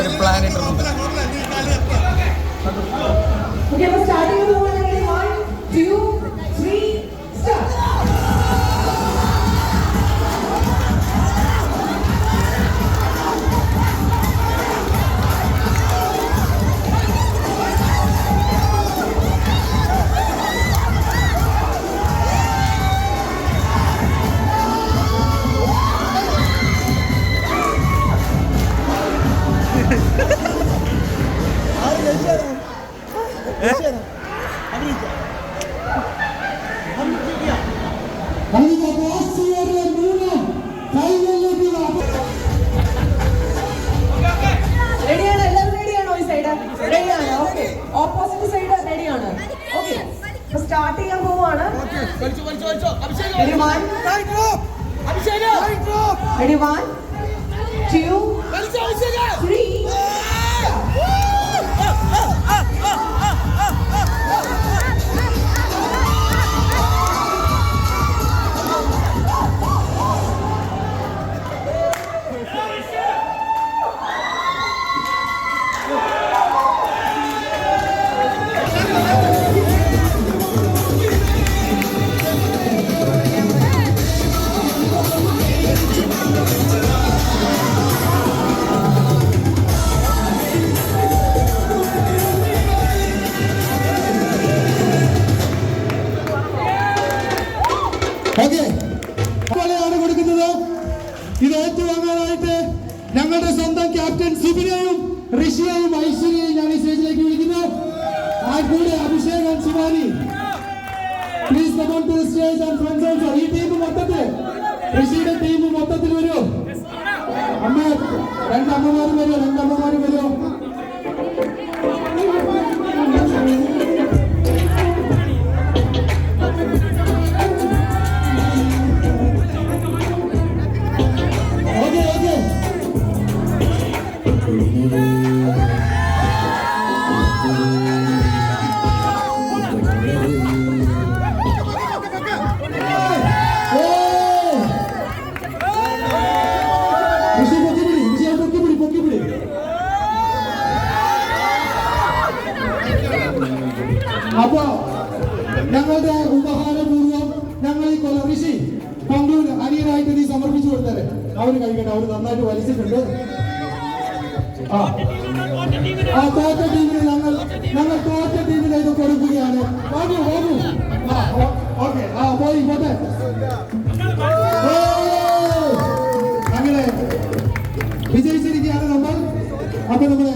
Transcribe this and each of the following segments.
ഒരു plan Opposite side റെഡിയാണ് okay start ചെയ്യാൻ പോവാണ് ready one ready one two ഏറ്റുവാങ്ങാനായിട്ട് ഞങ്ങളുടെ സ്വന്തം ക്യാപ്റ്റൻ സിബിനെയും ഋഷിയെയും ഐശ്വര്യയും ഞാൻ ഈ സ്റ്റേജിലേക്ക് വിളിക്കുന്നു. കൂടെ Abhishek and Shivani please come on to stage and friends also ഈ ടീം മൊത്തത്തിൽ ഋഷിയുടെ ടീം മൊത്തത്തിൽ വരൂ. അമ്മ രണ്ടമ്മമാരും വരൂ രണ്ടമ്മമാരും വരൂ. അനിയനായിട്ട് നീ സമർപ്പിച്ചു കൊടുത്തേ അവർ കഴിക്കട്ടെ അവർ നന്നായിട്ട് വലിച്ചിട്ടുണ്ട്. ആ. തോറ്റ ടീമിന് ഞങ്ങൾ ഞങ്ങൾ തോറ്റ ടീമിന് ഇത് കൊടുക്കുകയാണ്. ബാബു ആ പോയി പോട്ടെ. അങ്ങനെ വിജയിച്ചിരിക്കുകയാണ് നമ്മൾ. അപ്പൊ നമ്മളെ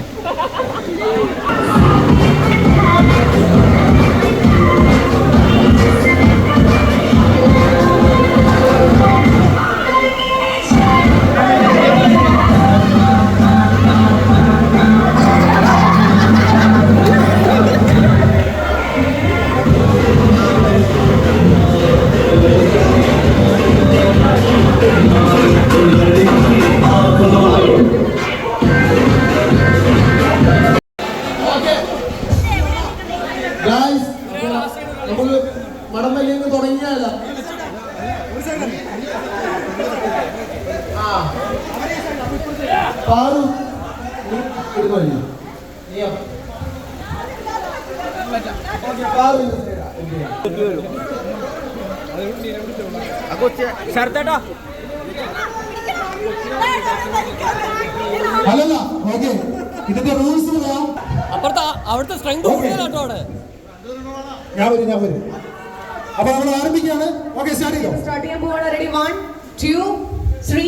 നമുക്ക് മടമ്പല്ലിൽ നിന്ന് തുടങ്ങിയാല? ആ. പാറു നീ എടുക്കുമല്ലോ പാറു. ശരത്തേട്ടാ അല്ലല്ല ഓക്കെ. ഇതിന്റെ റൂൾസ് അപ്പുറത്തെ അവിടുത്തെ സ്ട്രെങ്ത് കൂടുതലാട്ടോ അവിടെ. ഞാൻ വരും ഞാൻ വരും അപ്പൊ നമ്മൾ ആരംഭിക്കുകയാണ്. ഓക്കെ സ്റ്റാർട്ട് ചെയ്യാം സ്റ്റാർട്ട് ചെയ്യാൻ പോവാണ് റെഡി വൺ ടു ത്രീ